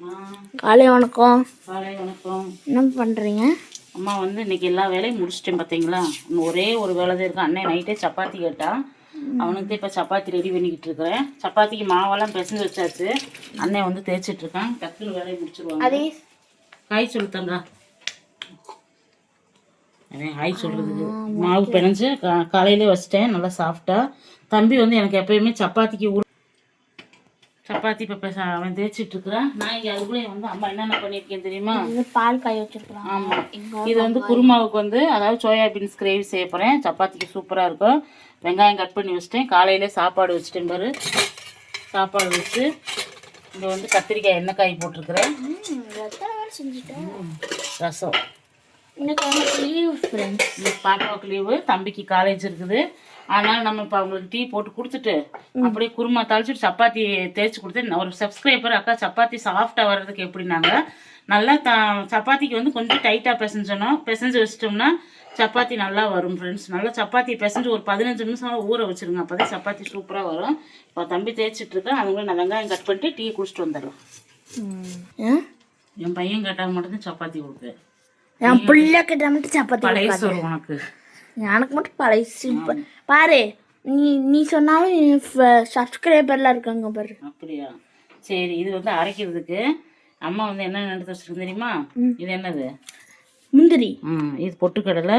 காலை வணக்கம். காலை வணக்கம். என்ன பண்ணுறீங்க அம்மா வந்து இன்னைக்கு எல்லா வேலையும் முடிச்சிட்டேன் பார்த்தீங்களா ஒரே ஒரு வேலை தான் இருக்கு. அண்ணன் நைட்டே சப்பாத்தி கேட்டான் அவனுக்கு இப்போ சப்பாத்தி ரெடி பண்ணிக்கிட்டு இருக்கிறேன். சப்பாத்திக்கு மாவெல்லாம் பிசைஞ்சு வச்சாச்சு. அண்ணன் வந்து தேய்ச்சிட்டு இருக்கான். டக்குனு வேலையை முடிச்சிருவாங்க. காய் சொல்லு தங்கா அதே ஹாய் சொல்றதுக்கு மாவு பிணைஞ்சு காலையிலே வச்சிட்டேன். நல்லா சாஃப்டா தம்பி வந்து எனக்கு எப்பயுமே சப்பாத்திக்கு சப்பாத்தி இப்போ அவன் தேய்ச்சிட்டு இருக்கிறான். நான் இங்கே அதுக்குள்ளே வந்து அம்மா என்னென்ன பண்ணியிருக்கேன் தெரியுமா? இது பால் காய வச்சிருக்கலாம். ஆமாம் இது வந்து குருமாவுக்கு வந்து அதாவது சோயா பீன்ஸ் கிரேவி செய்ய போகிறேன் சப்பாத்திக்கு சூப்பராக இருக்கும். வெங்காயம் கட் பண்ணி வச்சிட்டேன். காலையிலே சாப்பாடு வச்சிட்டேன் பாரு. சாப்பாடு வச்சு இங்கே வந்து கத்திரிக்காய் எண்ணெய் காய் போட்டிருக்கிறேன். ரசம். இன்னைக்கு லீவ் ஃப்ரெண்ட்ஸ் பாப்பாவுக்கு லீவு தம்பிக்கு காலேஜ் இருக்குது. அதனால நம்ம இப்போ அவங்களுக்கு டீ போட்டு கொடுத்துட்டு அப்படியே குருமா தாளிச்சுட்டு சப்பாத்தி தேய்ச்சி கொடுத்து ஒரு சப்ஸ்கிரைபர் அக்கா சப்பாத்தி சாஃப்டாக வர்றதுக்கு எப்படின்னாங்க நல்லா த சப்பாத்திக்கு வந்து கொஞ்சம் டைட்டாக பிசைஞ்சணும் பிசைஞ்சு வச்சிட்டோம்னா சப்பாத்தி நல்லா வரும் ஃப்ரெண்ட்ஸ் நல்லா சப்பாத்தி பிசைஞ்சு ஒரு பதினஞ்சு நிமிஷம் ஊற வச்சிருங்க. அப்போ தான் சப்பாத்தி சூப்பராக வரும். இப்போ தம்பி தேய்ச்சிட்டு இருக்கேன் அதுக்குள்ள நான் வெங்காயம் கட் பண்ணிட்டு டீ குடிச்சிட்டு வந்துடலாம் ஏன் என் பையன் கேட்டால் மட்டும்தான் சப்பாத்தி கொடுப்பேன். என் பிள்ளை கிட்ட மட்டும் சப்பாத்தி பழைய சோறு உனக்கு. எனக்கு மட்டும் பழைய சூப்பர் பாரு நீ நீ சொன்னாலும் சப்ஸ்கிரைபர்லாம் இருக்காங்க பாரு. அப்படியா? சரி இது வந்து அரைக்கிறதுக்கு. அம்மா வந்து என்ன எடுத்து வச்சிருக்கு தெரியுமா? இது என்னது? முந்திரி. ம் இது பொட்டுக்கடலை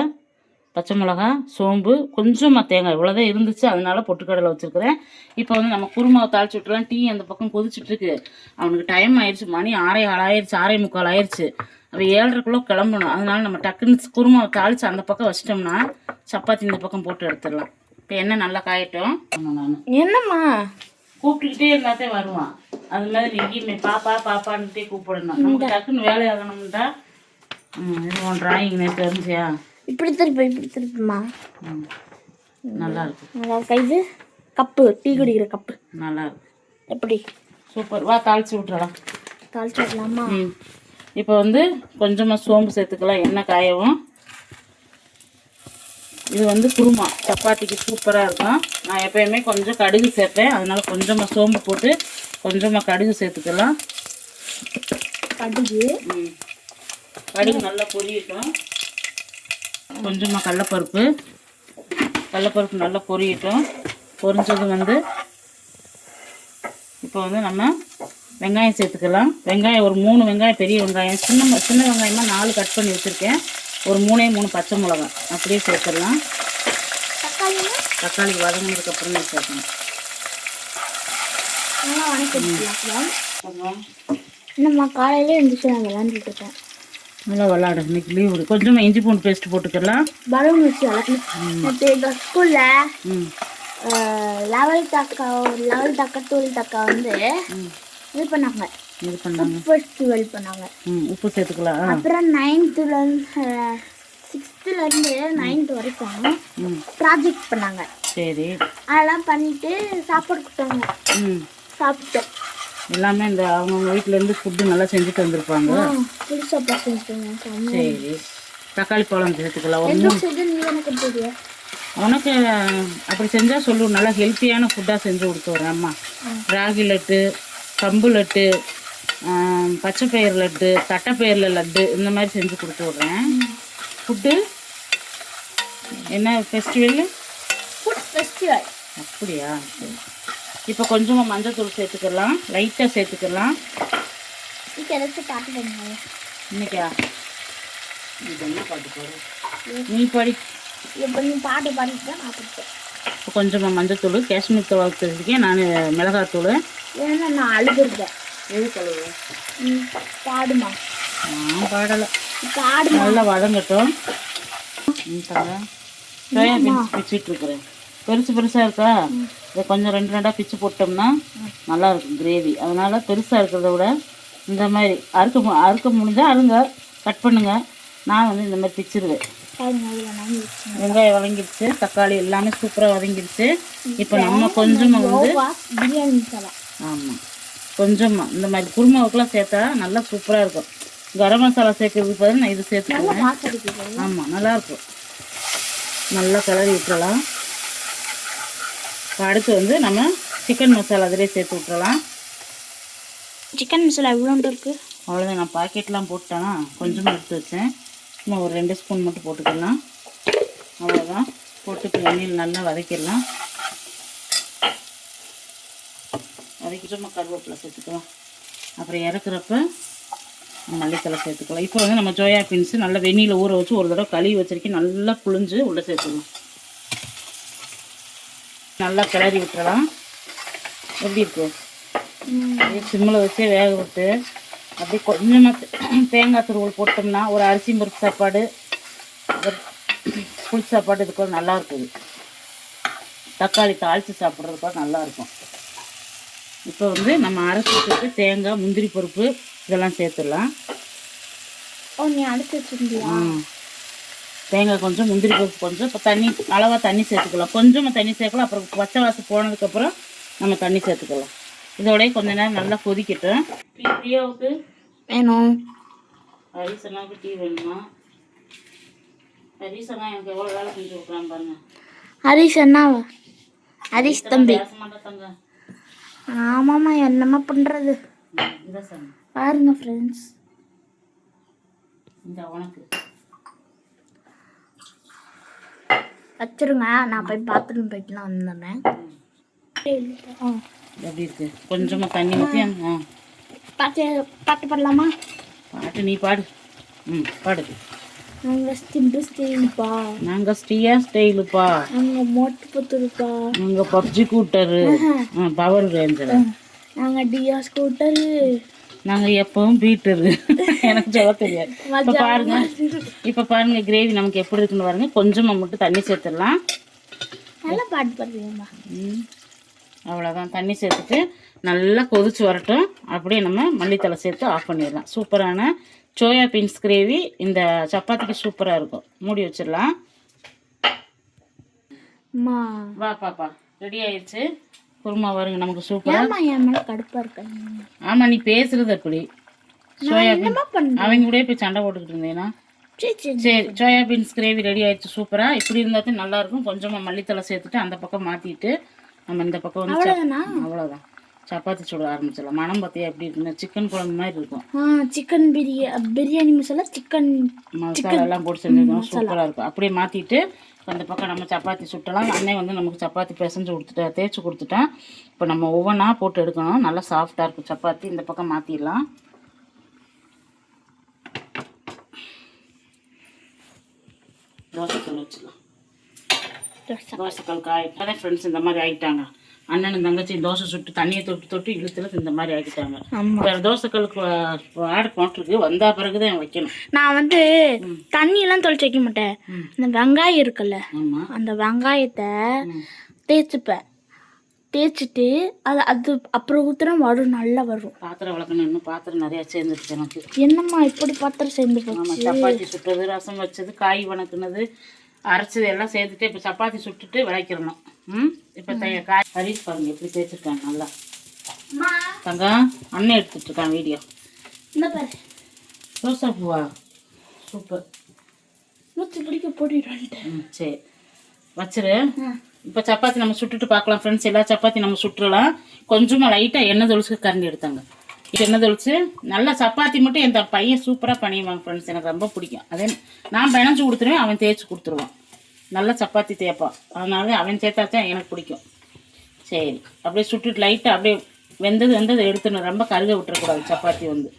பச்சை மிளகா சோம்பு கொஞ்சமாக தேங்காய். இவ்வளோதான் இருந்துச்சு. அதனால பொட்டுக்கடலை வச்சுருக்கிறேன். இப்போ வந்து நம்ம குருமாவை தாளிச்சு விட்டுலாம் டீ அந்த பக்கம் கொதிச்சுட்டு இருக்கு. அவனுக்கு டைம் ஆயிடுச்சு. மணி ஆறே ஆள் ஆயிடுச்சு. ஆறே முக்கால் ஆயிடுச்சு. அவன் ஏழரைக்குள்ளே கிளம்பணும். அதனால நம்ம டக்குன்னு குருமாவை தாளிச்சு அந்த பக்கம் வச்சிட்டோம்னா சப்பாத்தி இந்த பக்கம் போட்டு எடுத்துடலாம். இப்போ எண்ணெய் நல்லா காயட்டும். நான். என்னம்மா? கூப்பிட்டுக்கிட்டே இருந்தாத்தே வருவான். அது மாதிரி எங்கேயுமே பாப்பா பாப்பான்ட்டே கூப்பிடணும். நமக்கு டக்குன்னு வேலை ஆகணும்டா. இது உன் டிராயிங் நேற்று இருந்துச்சியா இப்படி திருப்பி இப்படி திருப்பிமா? நல்லா இருக்கு நல்லா இருக்கா இது? கப்பு டீ குடிக்கிற கப்பு. நல்லா இருக்கு எப்படி? சூப்பர். வா தாளிச்சு விட்டுறலாம் தாளிச்சு விடலாமா இப்போ வந்து கொஞ்சமாக சோம்பு சேர்த்துக்கலாம் எண்ணெய் காயவும். இது வந்து குருமா. சப்பாத்திக்கு சூப்பராக இருக்கும். நான் எப்பயுமே கொஞ்சம் கடுகு சேர்ப்பேன். அதனால கொஞ்சமாக சோம்பு போட்டு கொஞ்சமாக கடுகு சேர்த்துக்கலாம். கடுகு. கடுகு நல்லா பொரியட்டும். கொஞ்சமாக கடலப்பருப்பு. கடலப்பருப்பு நல்லா பொரியட்டும். பொரிஞ்சது வந்து இப்போ வந்து நம்ம வெங்காயம் சேர்த்துக்கலாம். வெங்காயம் ஒரு மூணு வெங்காயம் பெரிய வெங்காயம் சின்ன சின்ன வெங்காயமாக நாலு கட் பண்ணி வச்சுருக்கேன். ஒரு மூணே மூணு பச்சை மிளகா. அப்படியே சேர்த்துடலாம். தக்காளி தக்காளி வதங்கினதுக்கு அப்புறம் தான் சேர்க்கணும். என்னம்மா காலையில எழுந்திரிச்சு நான் விளாண்டுட்டு இருக்கேன். நல்லா விளாடு. இன்னைக்கு லீவு கொஞ்சமாக இஞ்சி பூண்டு பேஸ்ட் போட்டுக்கலாம். பலூன் வச்சு வளர்க்கணும். ஸ்கூலில் ம். லெவல்த் அக்கா லெவல்த் அக்கா டுவெல்த் அக்கா வந்து இது பண்ணாங்க. இது பண்ணாங்க. ஃபெஸ்டிவல் பண்ணாங்க. ம் உப்பு சேர்த்துக்கலாம். அப்புறம் நைன்த்துலேருந்து சிக்ஸ்த்துலேருந்து நைன்த் வரைக்கும் ப்ராஜெக்ட் பண்ணாங்க. சரி. அதெல்லாம் பண்ணிட்டு சாப்பாடு கொடுத்தாங்க. ம். சாப்பிட்டோம். எல்லாமே இந்த அவங்கவுங்க வீட்டிலேருந்து ஃபுட்டு நல்லா செஞ்சுட்டு வந்திருப்பாங்க. சரி தக்காளி பழம் சேர்த்துக்கலாம் தெரியும் உனக்கு அப்படி செஞ்சால் சொல்லு நல்லா ஹெல்த்தியான ஃபுட்டாக செஞ்சு கொடுத்து வரேன் அம்மா. ராகி லட்டு கம்பு லட்டு பச்சை பயிர் லட்டு தட்டைப்பயிரில் லட்டு இந்த மாதிரி செஞ்சு கொடுத்து விட்றேன் ஃபுட்டு என்ன ஃபெஸ்டிவல் ஃபுட் ஃபெஸ்டிவல் அப்படியா? சரி. இப்போ கொஞ்சமாக மஞ்சள் சேர்த்துக்கலாம். லைட்டாக சேர்த்துக்கலாம். இன்னைக்கா பாடு? நீ படி. பாட்டு பாடிட்டு இப்போ கொஞ்சமாக மஞ்சத்தூள் காஷ்மீர் தூள் வச்சுருக்கேன் நான் மிளகாத்தூள் ஏன்னா நான் அழுதுருக்கேன். எது கழுவு பாடுமா? நான் பாடலை. பாடுமா? நல்லா வதங்கட்டும். ம், தங்க. சோயா பீன்ஸ் பிச்சுட்டு இருக்கிறேன். பெருசு பெருசாக இருக்கா? இதை கொஞ்சம் ரெண்டு ரெண்டாக பிச்சு போட்டோம்னா நல்லா இருக்கும் கிரேவி அதனால் பெருசாக இருக்கிறத விட இந்த மாதிரி அறுக்க மு- அறுக்க முடிஞ்சால் அருங்க கட் பண்ணுங்க. நான் வந்து இந்த மாதிரி பிச்சிருவேன். வெங்காயம் வதங்கிருச்சு தக்காளி எல்லாமே சூப்பராக வதங்கிருச்சு இப்போ நம்ம கொஞ்சமாக வந்து கோவா பிரியாணி மசாலா ஆமாம் கொஞ்சமாக இந்த மாதிரி குருமாவுக்குலாம் சேர்த்தா நல்லா சூப்பராக இருக்கும். கரம் மசாலா சேர்க்கறதுக்கு பதில் நான் இது சேர்த்துக்குவேன் ஆமாம் நல்லாயிருக்கும் நல்லா கிளறி விட்டுறலாம். அடுத்து வந்து நம்ம சிக்கன் மசாலா அதிலே சேர்த்து விட்டுறலாம். சிக்கன் மசாலா எவ்வளோண்டு இருக்கு? அவ்வளோதான் நான் பாக்கெட்லாம் போட்டேன்னா கொஞ்சமாக எடுத்து வச்சேன். சும்மா ஒரு ரெண்டு ஸ்பூன் மட்டும் போட்டுக்கலாம். அவ்வளோதான் போட்டு எண்ணெயில் நல்லா வதக்கிடலாம். வதக்கி சும்மா கருவேப்பிலை சேர்த்துக்கலாம். அப்புறம் இறக்குறப்ப மல்லித்தலை சேர்த்துக்கலாம். இப்போ வந்து நம்ம ஜோயா பீன்ஸு நல்லா வெந்நீரில் ஊற வச்சு ஒரு தடவை கழுவி வச்சிருக்கேன். நல்லா புழிஞ்சு உள்ளே சேர்த்துக்கலாம். நல்லா கிளறி விட்டுறலாம். எப்படி இருக்கு? அப்படியே சிம்மில் வச்சே வேக விட்டு அப்படியே கொஞ்சமாக தேங்காய் துருவல் போட்டோம்னா ஒரு அரிசி முறுக்கு சாப்பாடு புளி சாப்பாடு இதுக்கு நல்லா இருக்குது. தக்காளி தாளித்து சாப்பிட்றதுக்கு நல்லா இருக்கும். இப்போ வந்து நம்ம அரைச்சிட்டு தேங்காய் முந்திரி பருப்பு இதெல்லாம் சேர்த்துடலாம். ஓ நீ அடிச்சு வச்சிருந்தியா. தேங்காய் கொஞ்சம் முந்திரி பருப்பு கொஞ்சம். இப்போ தண்ணி அளவாக தண்ணி சேர்த்துக்கலாம். கொஞ்சமாக தண்ணி சேர்க்கலாம் அப்புறம் பச்சை வாசம் போனதுக்கப்புறம் நம்ம தண்ணி சேர்த்துக்கலாம். இதோடய கொஞ்ச நேரம் நல்லா கொதிக்கட்டும். டீ பிரியாவுக்கு வேணும். ஹரிசனாவுக்கு டீ வேணுமா? ஹரிசனா எனக்கு எவ்வளோ வேலை செஞ்சு கொடுக்குறான் பாருங்க. ஹரிஷ் அண்ணாவா ஹரிஷ் தம்பி. ஆமாம்மா என்னம்மா பண்ணுறது பாருங்க ஃப்ரெண்ட்ஸ் இந்த உனக்கு. வச்சிருங்க. நான் போய் பாத்ரூம் போயிட்டுலாம் வந்துடுறேன். எப்படி இருக்கு? கொஞ்சமாக தண்ணி ஊற்றி ஆ. பாட்டு பாட்டு பாடலாமா? பாட்டு நீ பாடு. ம் பாடு. நாங்கள் ஸ்டிம்பு ஸ்டீல்ப்பா நாங்கள் ஸ்ரீயா ஸ்டைலுப்பா நாங்கள் மோட்டு புத்துருப்பா நாங்கள் பப்ஜி கூட்டரு பவர் ரேஞ்சர் நாங்கள் டியா ஸ்கூட்டரு நாங்கள் எப்பவும் பீட்டரு. எனக்கு சொல்ல தெரியாது. இப்போ பாருங்க. இப்போ பாருங்க கிரேவி நமக்கு எப்படி இருக்குன்னு பாருங்க. கொஞ்சமாக மட்டும் தண்ணி சேர்த்துடலாம். நல்லா பாட்டு. அவ்வளோதான் தண்ணி சேர்த்துட்டு நல்லா கொதிச்சு வரட்டும். அப்படியே நம்ம மல்லித்தலை சேர்த்து ஆஃப் பண்ணிடலாம். சூப்பரான சோயா பீன்ஸ் கிரேவி இந்த சப்பாத்திக்கு சூப்பராக இருக்கும். மூடி வச்சிடலாம். வா பாப்பா. ரெடி ஆயிடுச்சு குருமா வருங்க நமக்கு சூப்பராக கடுப்பாக இருக்காங்க ஆமாம் நீ பேசுறது அப்படி. சோயா என்னம்மா பண்ண அவங்க கூட போய் சண்டை போட்டுக்கிட்டு இருந்தேனா? சரி சரி சரி. சோயா பீன்ஸ் கிரேவி ரெடி ஆயிடுச்சு சூப்பராக இப்படி இருந்தாலும் நல்லா இருக்கும். கொஞ்சமாக மல்லித்தலை சேர்த்துட்டு அந்த பக்கம் மாற்றிட்டு நம்ம இந்த பக்கம் வந்து அவ்வளோதான் சப்பாத்தி சுட ஆரம்பிச்சிடலாம். மனம் பார்த்தியா எப்படி இருக்குன்னு சிக்கன் குழம்பு மாதிரி இருக்கும். ஆ சிக்கன் பிரியா பிரியாணி மசாலா சிக்கன் மசாலா எல்லாம் போட்டு செஞ்சுருக்கோம். சூப்பராக இருக்கும். அப்படியே மாற்றிட்டு அந்த பக்கம் நம்ம சப்பாத்தி சுட்டலாம். அண்ணன் வந்து நமக்கு சப்பாத்தி பிசைஞ்சு கொடுத்துட்டா தேய்ச்சி கொடுத்துட்டேன் இப்போ நம்ம ஒவ்வொன்றா போட்டு எடுக்கணும். நல்லா சாஃப்டாக இருக்கும் சப்பாத்தி. இந்த பக்கம் மாற்றிடலாம் தோசைக்கல் வச்சுக்கலாம் தோசைக்கல் காய். அதே ஃப்ரெண்ட்ஸ் இந்த மாதிரி ஆகிட்டாங்க அண்ணனும் தங்கச்சி தோசை சுட்டு தண்ணியை தொட்டு தொட்டு இழுத்துல இந்த மாதிரி ஆக்கிட்டாங்க. வேறு தோசைக்கல்லுக்கு ஆடு போட்டிருக்கு. வந்த பிறகு தான் வைக்கணும். நான் வந்து தண்ணியெல்லாம் தொளிச்சு வைக்க மாட்டேன். இந்த வெங்காயம் இருக்குல்ல அந்த வெங்காயத்தை. தேய்ச்சிப்பேன். தேய்ச்சிட்டு அது அது அப்புறம் ஊத்துனா வரும் நல்லா வரும். பாத்திரம் விளக்கணும். இன்னும் பாத்திரம் நிறையா சேர்ந்துருச்சு எனக்கு. என்னம்மா இப்படி பாத்திரம் சேர்ந்து சப்பாத்தி சுட்டது ரசம் வச்சது காய் வணக்குனது அரைச்சது எல்லாம் சேர்த்துட்டு இப்போ சப்பாத்தி சுட்டுட்டு விளக்கிடணும். ம்? இப்போ தைய காய் ஹரிஸ் பாருங்க எப்படி தேய்ச்சிருக்காங்க நல்லா. தங்கம் அண்ணன் எடுத்துட்டு இருக்கான் வீடியோ. ரோசா பூவா சூப்பர். மூச்சு பிடிக்க போட்டுட்டு சரி. வச்சிரு. இப்போ சப்பாத்தி நம்ம சுட்டுட்டு பார்க்கலாம் ஃப்ரெண்ட்ஸ் எல்லா சப்பாத்தி நம்ம சுட்டுறலாம். கொஞ்சமாக லைட்டாக எண்ணெய் தொளிச்சு கரண்டி எடுத்தாங்க. இப்போ எண்ணெய் தொளிச்சு நல்லா சப்பாத்தி மட்டும் என் பையன் சூப்பராக பண்ணிடுவாங்க ஃப்ரெண்ட்ஸ் எனக்கு ரொம்ப பிடிக்கும். அதே நான் பிணைஞ்சு கொடுத்துருவேன் அவன் தேய்ச்சி கொடுத்துருவான். நல்லா சப்பாத்தி தேய்ப்பான் அதனால அவன் சேர்த்தாச்சா எனக்கு பிடிக்கும். சரி. அப்படியே சுட்டுட்டு லைட்டாக அப்படியே வெந்தது வெந்தது எடுத்துடணும். ரொம்ப கருக விட்டுறக்கூடாது சப்பாத்தி வந்து.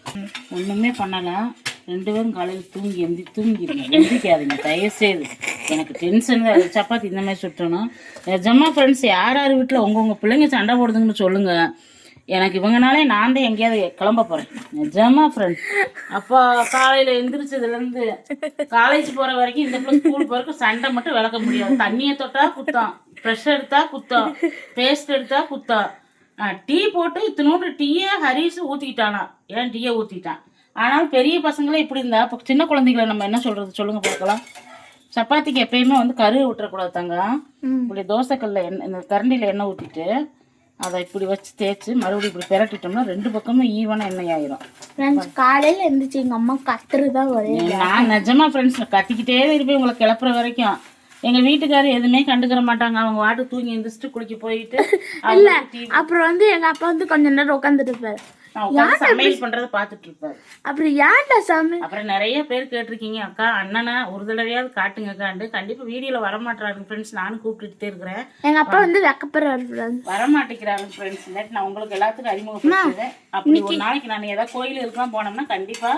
ஒன்றுமே பண்ணலாம் ரெண்டு பேரும் காலையில் தூங்கி எந்தி தூங்கிடுங்க எந்திரிக்காதீங்க. தயவுசெய்து. எனக்கு டென்ஷன் தான் அது சப்பாத்தி இந்த மாதிரி சுட்டணும். நிஜமாக ஃப்ரெண்ட்ஸ் யார் யார் வீட்டில் உங்கள் உங்கள் பிள்ளைங்க சண்டை போடுதுங்கன்னு சொல்லுங்கள் எனக்கு இவங்கனாலே நான் தான் எங்கேயாவது கிளம்ப போகிறேன் நிஜமா ஃப்ரெண்ட் அப்போ காலையில் எந்திரிச்சதுலேருந்து காலேஜ் போகிற வரைக்கும் இந்த பிள்ளை ஸ்கூல் போகிறதுக்கு சண்டை மட்டும் விளக்க முடியாது. தண்ணியை தொட்டா குத்தம். ப்ரெஷ் எடுத்தா குத்தம். பேஸ்ட் எடுத்தா குத்தம். டீ போட்டு இத்தினோண்டு டீயை ஹரிஸ் ஊற்றிக்கிட்டானா ஏன் டீயை ஊற்றிட்டான் ஆனாலும் பெரிய பசங்களே இப்படி இருந்தா இப்போ சின்ன குழந்தைகளை நம்ம என்ன சொல்கிறது சொல்லுங்கள் பார்க்கலாம். சப்பாத்திக்கு எப்பயுமே வந்து கருவை விட்டுறக்கூடாது தங்க. இப்படி தோசைக்கல்ல எண்ணெய் இந்த கரண்டியில் எண்ணெய் ஊற்றிட்டு அதை இப்படி வச்சு தேய்ச்சி மறுபடியும் இப்படி பிரட்டிட்டோம்னா ரெண்டு பக்கமும் ஈவனாக எண்ணெய் ஆயிரும். ஃப்ரெண்ட்ஸ் காலையில் எழுந்திரிச்சு எங்கள் அம்மா தான் ஒரே நான் நிஜமா ஃப்ரெண்ட்ஸ் கத்திக்கிட்டே இருப்பேன். உங்களை கிளப்புற வரைக்கும். எங்க வீட்டுக்காரர் எதுவுமே கண்டுக்கிற மாட்டாங்க. அவங்க வாட்டு தூங்கி எந்திரிச்சிட்டு குளிக்க போயிட்டு இல்ல அப்புறம் வந்து எங்க அப்பா வந்து கொஞ்ச நேரம் உட்காந்துட்டு இருப்பாரு. சமையல் பண்றத பாத்துட்டு இருப்பாரு அப்படி ஏன்டா சாமி? அப்புறம் நிறைய பேர் கேட்டிருக்கீங்க அக்கா அண்ணனை ஒரு தடவையாவது காட்டுங்கக்காண்டு கண்டிப்பா வீடியோல வர மாட்டாரு ஃப்ரெண்ட்ஸ் நானும் கூப்பிட்டுட்டே இருக்கிறேன். எங்க அப்பா வந்து வெக்கப்படுறாரு. வர மாட்டேங்கிறாங்க ஃப்ரெண்ட்ஸ் நான் உங்களுக்கு எல்லாத்துக்கும் அறிமுகப்படுத்துவேன் அப்படி ஒரு நாளைக்கு நான் ஏதாவது கோயில் இருக்கலாம் போனோம்னா கண்டிப்பா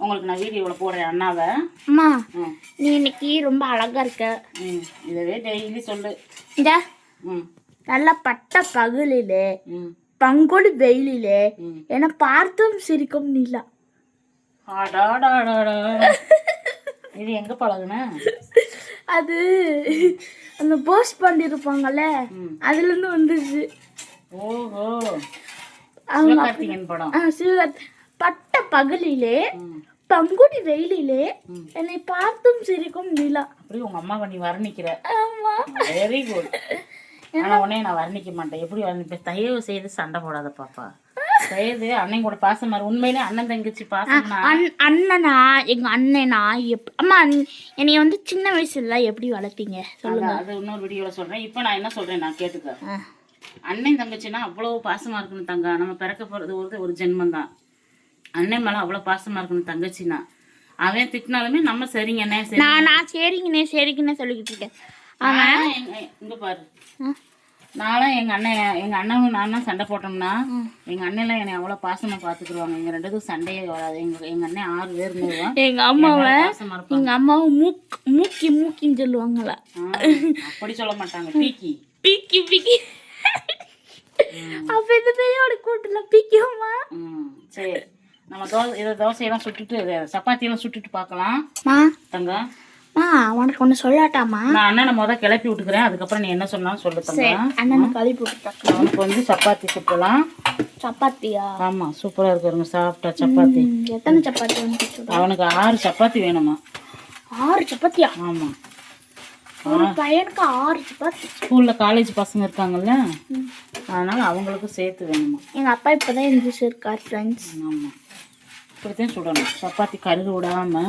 உங்களுக்கு நான் வீடியோவில் போடுறேன் அண்ணாவை. அம்மா நீ இன்னைக்கு ரொம்ப அழகா இருக்க. ம் இதவே டெய்லி சொல்லு. இந்த ம். நல்ல பட்ட பகலிலே ம். பங்குடி வெயிலிலே என பார்த்தும் சிரிக்கும் நிலா. இது எங்க பழகுன? அது அந்த போஸ்ட் பண்ணிருப்பாங்கல்ல. அதுல இருந்து வந்துச்சு. ஓஹோ. பட்ட பகலிலே. பங்குடி வெயிலிலே. என்னை பார்த்தும் சிரிக்கும் நிலா. அப்படி உங்க அம்மாவை நீ வர்ணிக்கிற. ஆமா. வெரி குட் ஆனா உடனே நான் வர்ணிக்க மாட்டேன். எப்படி வர்ணிப்பேன் தயவு செய்து சண்டை போடாத பாப்பா. தயவு அண்ணன் கூட பாசம் மாறு உண்மையிலே அண்ணன் தங்கச்சி பாசம்னா அண்- அண்ணனா எங்க அண்ணனா எப் அம்மா என்னைய வந்து சின்ன வயசுல எப்படி வளர்த்தீங்க? சொல்லுங்க. அது இன்னொரு வீடியோல சொல்றேன். இப்போ நான் என்ன சொல்றேன் நான் கேட்டுக்க. அண்ணன் தங்கச்சின்னா அவ்வளவு பாசமா இருக்கணும் தங்க. நம்ம பிறக்க போறது ஒரு ஒரு ஜென்மம் தான். அண்ணன் மேல அவ்வளவு பாசமா இருக்கணும் தங்கச்சின்னா அவன் திட்டினாலுமே நம்ம சரிங்க என்ன சரி நான் நான் சரிங்கண்ணே சரிங்கண்ணே சொல்லிக்கிட்டு இருக்கேன். இங்க பாரு. நானும் எங்க அண்ணன் எங்க அண்ணனும் நானும் சண்டை போட்டோம்னா எங்க அண்ணன்லாம் என்னை அவ்வளவு பாசமா பாத்துக்குருவாங்க. எங்க ரெண்டுக்கும் சண்டையே வராது. எங்க எங்க அண்ணன் ஆறு பேர் இருந்துருவோம் எங்க அம்மாவை எங்க அம்மாவை மூக் மூக்கி மூக்கின்னு சொல்லுவாங்களா அப்படி சொல்ல மாட்டாங்க. பீக்கி. பீக்கி பீக்கி. அப்ப இந்த பெரியோட கூட்டுல பீக்கியம்மா. ம் சரி. நம்ம தோசை இதை தோசையெல்லாம் சுட்டுட்டு சப்பாத்தியெல்லாம் சுட்டுட்டு பார்க்கலாம். மா. உனக்கு ஒண்ணு சொல்லாட்டாமா? நான் அண்ணனை முத கிளப்பி விட்டுக்கிறேன். அதுக்கப்புறம் நீ என்ன சொன்னாலும் சொல்லு சரி அண்ணனை கழுவி போட்டு அவனுக்கு வந்து சப்பாத்தி சுட்டலாம். சப்பாத்தியா? ஆமா சூப்பரா இருக்குங்க சாப்பிட்டா சப்பாத்தி. எத்தனை சப்பாத்தி வந்து? அவனுக்கு ஆறு சப்பாத்தி வேணுமா? ஆறு சப்பாத்தியா? ஆமா. ஒரு பையனுக்கு ஆறு சப்பாத்தி. ஸ்கூல்ல காலேஜ் பசங்க இருக்காங்கல்ல. அதனால அவங்களுக்கும் சேர்த்து வேணுமா? எங்க அப்பா இப்பதான் எந்திரிச்சு இருக்கார் ஃப்ரெண்ட்ஸ் இப்படித்தான் சுடணும். சப்பாத்தி கருகு விடாம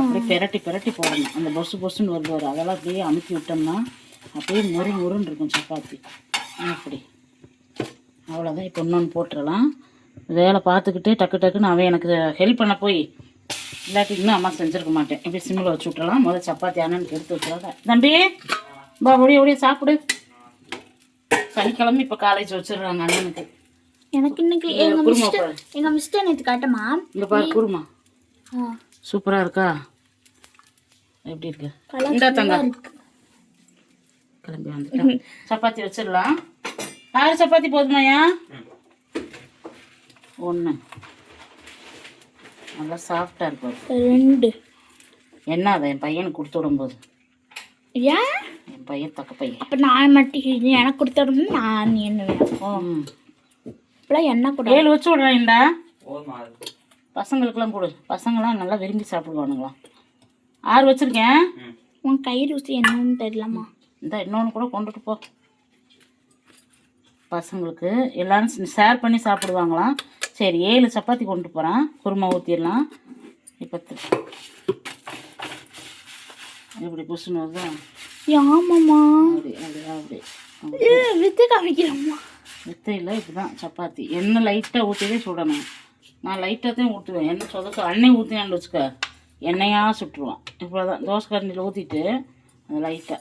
அப்படியே பெரட்டி பெரட்டி போடணும். அந்த பொசு பொசுன்னு வருது வரும் அதெல்லாம் அப்படியே அமுக்கி விட்டோம்னா அப்படியே முறு முருன்னு இருக்கும் சப்பாத்தி. அப்படி. அவ்வளோதான் இப்போ இன்னொன்று போட்டுடலாம் வேலை பார்த்துக்கிட்டே டக்கு டக்குன்னு அவன் எனக்கு ஹெல்ப் பண்ண போய். இல்லாட்டி இன்னும் அம்மா செஞ்சிருக்க மாட்டேன். இப்படி சிம்மில் வச்சு விட்டுறலாம். முதல்ல சப்பாத்தி அண்ணனுக்கு எடுத்து வச்சுருவாங்க தம்பி பா ஒடிய ஒடிய சாப்பிடு. சனிக்கிழமை இப்போ காலேஜ் வச்சிடுறாங்க அண்ணனுக்கு. எனக்கு இன்னைக்கு எங்க மிஸ்டர் எங்க மிஸ்டர் நேற்று காட்டமா? இங்கே பாரு குருமா. ஆ, சூப்பராக இருக்கா? எப்படி இருக்கு? இந்தா தங்க. கிளம்பி வந்துட்டேன் சப்பாத்தி வச்சிடலாம். ஆறு சப்பாத்தி போதுமாயா ஒன்று நல்லா சாஃப்டாக இருக்கும் ரெண்டு. என்ன அதை? என் பையனுக்கு கொடுத்து விடும்போது. ஏன்? என் பையன் தக்க பையன். அப்ப நான் மட்டும் எனக்கு கொடுத்தோம்னா நான் என்ன வேணும்? இப்பெல்லாம் என்ன கூட? ஏழு வச்சு விட்றேன்டா பசங்களுக்கெல்லாம் கொடு பசங்களாம் நல்லா விரும்பி சாப்பிடுவானுங்களாம். ஆறு வச்சுருக்கேன். உன் கை ருசி என்னன்னு தெரியலம்மா. இந்த இன்னொன்று கூட கொண்டுட்டு போ. பசங்களுக்கு எல்லாரும் ஷேர் பண்ணி சாப்பிடுவாங்களாம். சரி ஏழு சப்பாத்தி கொண்டு போகிறேன் குருமா ஊற்றிடலாம் இப்போ இப்படி புஷ்னு வருதா ஆமாம்மா. அப்படி அப்படி அப்படி. ஏ, வித்து காமிக்கிறம்மா. வித்தை இல்லை இப்படி தான் சப்பாத்தி. எண்ணெய் லைட்டாக ஊற்றியே சுடணும். நான் லைட்டாக தான் ஊற்றுவேன் எண்ணெய் சொதக்க எண்ணெய் ஊற்றினான்னு வச்சுக்க எண்ணெயாக சுட்டுருவான். இப்போ தான் தோசை கரண்டியில் ஊற்றிட்டு அது லைட்டாக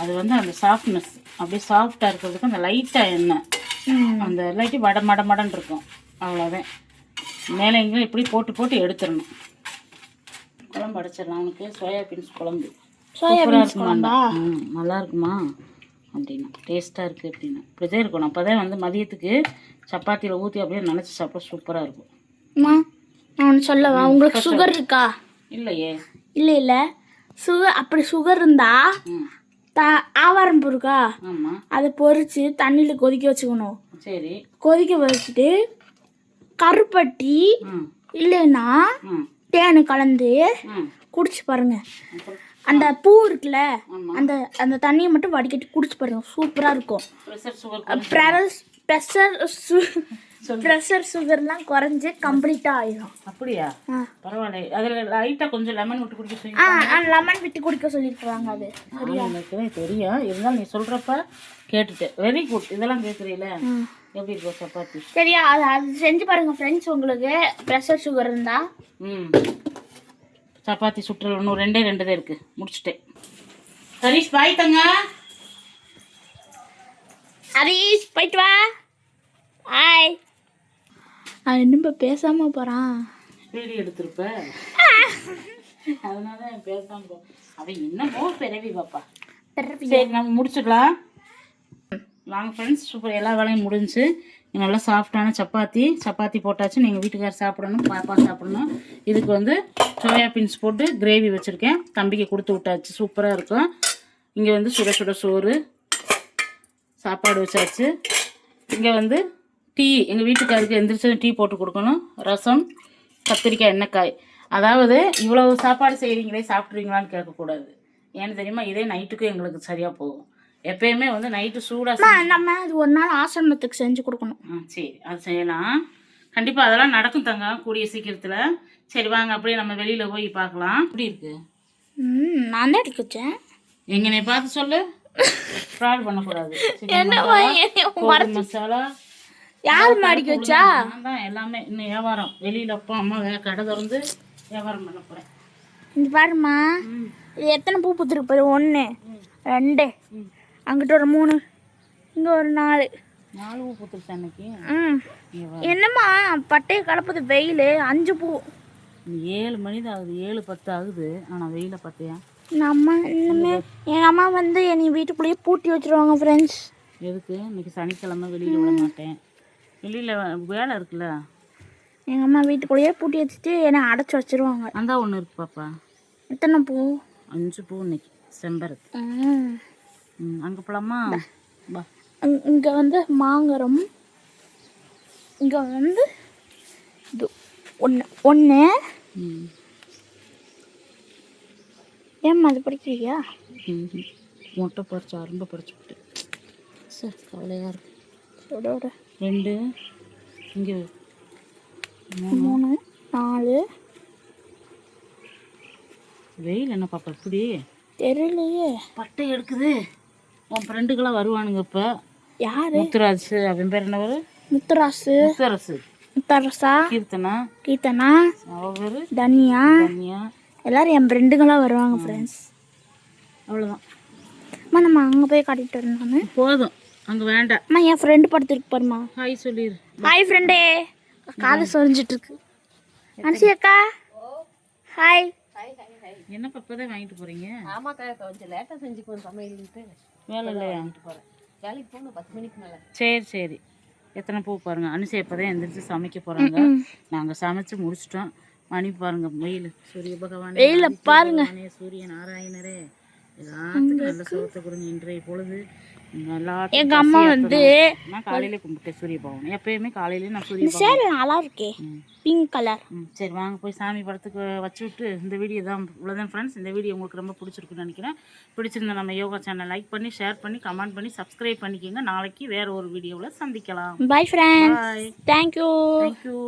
அது வந்து அந்த சாஃப்ட்னஸ் அப்படியே சாஃப்டாக இருக்கிறதுக்கு அந்த லைட்டாக எண்ணெய். அந்த லைட்டு வட மட மடன்னு இருக்கும். அவ்வளோதான் மேலே எங்கேயும் இப்படி போட்டு போட்டு எடுத்துடணும். குழம்பு அடைச்சிடலாம் அவனுக்கு சோயா பீன்ஸ் குழம்பு. சோயா சூப்பரா பீன்ஸ் இருக்குமா குழம்பா? ம் நல்லா இருக்குமா? அப்படின்னா. டேஸ்ட்டாக இருக்குது அப்படின்னா. இப்படிதான் இருக்கணும் அப்போ தான் வந்து மதியத்துக்கு சப்பாத்தியில் ஊற்றி அப்படியே நினச்சி சாப்பிட சூப்பராக இருக்கும். அம்மா நான் ஒன்று சொல்லவா? உங்களுக்கு சுகர் இருக்கா? இல்லையே. இல்லை இல்லை. சுகர் அப்படி சுகர் இருந்தா ம். த ஆவாரம் பூ இருக்கா அதை பொரிச்சு தண்ணியில் கொதிக்க வச்சுக்கணும். சரி. கொதிக்க வச்சுட்டு கருப்பட்டி இல்லைன்னா தேன் கலந்து குடிச்சு பாருங்க. அந்த பூ இருக்குல்ல அந்த அந்த தண்ணியை மட்டும் வடிகட்டி குடிச்சு பாருங்க. சூப்பராக இருக்கும். ப்ரெஷர் ப்ரெஷர் ப்ரெஷர் சுகர்லாம் குறைஞ்சு கம்ப்ளீட்டாக ஆயிடும் அப்படியா? பரவாயில்ல. அதில் லைட்டாக கொஞ்சம் லெமன் விட்டு குடிக்க சொல்லி ஆ லெமன் விட்டு குடிக்க சொல்லியிருக்காங்க அது. எனக்கு தெரியும். இருந்தாலும் நீ சொல்கிறப்ப கேட்டுட்டேன் வெரி குட் இதெல்லாம் கேட்குறீல. எப்படி இருக்கும் சப்பாத்தி? சரியா அது அது செஞ்சு பாருங்க ஃப்ரெண்ட்ஸ் உங்களுக்கு. ப்ரெஷர் சுகர் இருந்தா. ம். சப்பாத்தி சுற்றுல இன்னும் ரெண்டே ரெண்டு தான் இருக்குது முடிச்சிட்டேன். ஹரிஷ் பாய் தங்க. ஹரீஷ் போயிட்டு வா. ஹாய் அவன் இன்னும் பேசாமல் போகிறான் வீடியோ எடுத்திருப்ப. அதனால தான் பேசாம போ. அவன் என்னமோ பிறவி பாப்பா. சரி நம்ம முடிச்சுக்கலாம். வாங்க ஃப்ரெண்ட்ஸ் சூப்பர் எல்லா வேலையும் முடிஞ்சுச்சு நல்லா சாஃப்டான சப்பாத்தி. சப்பாத்தி போட்டாச்சு. நீங்கள் வீட்டுக்கார் சாப்பிடணும் பாப்பா சாப்பிடணும். இதுக்கு வந்து சோயா பீன்ஸ் போட்டு கிரேவி வச்சுருக்கேன். தம்பிக்கு கொடுத்து விட்டாச்சு. சூப்பராக இருக்கும். இங்கே வந்து சுட சுட சோறு. சாப்பாடு வச்சாச்சு. இங்கே வந்து டீ. எங்கள் வீட்டுக்காருக்கு எந்திரிச்சு டீ போட்டு கொடுக்கணும். ரசம் கத்திரிக்காய் எண்ணெய்க்காய். அதாவது இவ்வளோ சாப்பாடு செய்கிறீங்களே சாப்பிட்றீங்களான்னு கேட்கக்கூடாது. ஏன்னு தெரியுமா? இதே நைட்டுக்கும் எங்களுக்கு சரியாக போகும். எப்பயுமே வந்து நைட்டு சூடாக நம்ம அது ஒரு நாள் ஆசிரமத்துக்கு செஞ்சு கொடுக்கணும். ஆ சரி அது செய்யலாம். கண்டிப்பாக அதெல்லாம் நடக்கும் தங்க கூடிய சீக்கிரத்தில். சரி வாங்க அப்படியே நம்ம வெளியில் போய் பார்க்கலாம். எப்படி இருக்கு? ம் நான் தான் எடுக்க வச்சேன். எங்கனை பார்த்து சொல்லு. ஃப்ராட் பண்ணக்கூடாது. என்னம்மா, மசாலா, யார் மாடிக்க வச்சா? நான் தான் எல்லாமே இன்னும் வியாபாரம். வெளியில் அப்பா அம்மா கடை திறந்து வியாபாரம் பண்ண போகிறேன் இந்த பாருமா இது எத்தனை பூ பூத்துருக்கு பாரு? ஒன்று ரெண்டு அங்கிட்ட ஒரு மூணு இங்கே ஒரு நாலு. நாலு பூ பூத்துருச்சு அன்னைக்கு? ம். என்னம்மா பட்டையை கலப்புது வெயில் அஞ்சு பூ. ஏழு மணி தான் ஆகுது ஏழு பத்து ஆகுது. ஆனால் வெயில பார்த்தியா? நம்ம இன்னுமே எங்கள் அம்மா வந்து என்னை வீட்டுக்குள்ளேயே பூட்டி வச்சிருவாங்க ஃப்ரெண்ட்ஸ் எதுக்கு? இன்னைக்கு சனிக்கிழமை வெளியில் விட மாட்டேன். வெளியில் வேலை இருக்குல்ல? எங்கள் அம்மா வீட்டுக்குள்ளேயே பூட்டி வச்சுட்டு என்னை அடைச்சி வச்சிருவாங்க. அந்த ஒன்று இருக்கு பாப்பா. எத்தனை பூ? அஞ்சு பூ இன்னைக்கு செம்பருத்தி. ம். அங்கே போலாமா? பா இங்கே வந்து மாங்கரம். இங்கே வந்து இது ஒன்று ஒன்று ஏம்மா அது படிக்கிறியா மொட்டை பறிச்சு அரும்பை பறிச்சு விட்டு சார் கவலையாக இருக்கு. ரெண்டு. இங்கே மூணு நாலு. வெயில் என்ன பாப்பா இப்படி? தெரியலையே. பட்டை எடுக்குது. உன் ஃப்ரெண்டுக்கெல்லாம் வருவானுங்க இப்போ. யாரு? முத்துராஜ் அவன் பேர் என்ன பேர் முத்துராசு. முத்தரசு. முத்தரசா? கீர்த்தனா. கீர்த்தனா? அவ பேர்? தனியா? தனியா. எல்லாரும் என் ஃப்ரெண்டுங்களாம் வருவாங்க ஃப்ரெண்ட்ஸ் அவ்வளோதான் அம்மா நம்ம அங்கே போய் காட்டிட்டு வரணும் போதும். அங்கே வேண்டாம். அம்மா என் ஃப்ரெண்டு படுத்துருக்கு பாருமா ஹாய் சொல்லிடு ஹாய் ஃப்ரெண்டே காது சொரிஞ்சிட்டு இருக்கு. அனுசி அக்கா. ஹாய் என்ன பப்பா தான் வாங்கிட்டு போகிறீங்க ஆமாக்கா கொஞ்சம் லேட்டாக செஞ்சுக்குவோம் சமையல்ன்ட்டு வேலை இல்லையா? வேலைக்கு போகணும் பத்து மணிக்கு மேலே. சரி சரி. எத்தனை பூ பாருங்க. அனுசை இப்போதான் எந்திரிச்சு சமைக்க போகிறாங்க நாங்கள் சமைச்சு முடிச்சிட்டோம். மணி பாருங்க வெயில். சூரிய பகவான் வெயில பாருங்க. சூரிய நாராயணரே எல்லாத்துக்கும் நல்ல சுகத்தை கொடுங்க. இன்றைய பொழுது எங்க அம்மா வந்து நான் காலையில கும்பிட்டேன் சூரிய பகவான். எப்பயுமே காலையில நான் சூரிய சேலை நல்லா இருக்கே. பிங்க் கலர் சரி வாங்க போய் சாமி படத்துக்கு வச்சு விட்டு இந்த வீடியோ தான் இவ்வளோதான் ஃப்ரெண்ட்ஸ் இந்த வீடியோ உங்களுக்கு ரொம்ப பிடிச்சிருக்குன்னு நினைக்கிறேன். பிடிச்சிருந்தா நம்ம யோகா சேனல் லைக் பண்ணி ஷேர் பண்ணி கமெண்ட் பண்ணி சப்ஸ்கிரைப் பண்ணிக்கோங்க. நாளைக்கு வேற ஒரு வீடியோவில் சந்திக்கலாம். Bye friends bye thank you thank you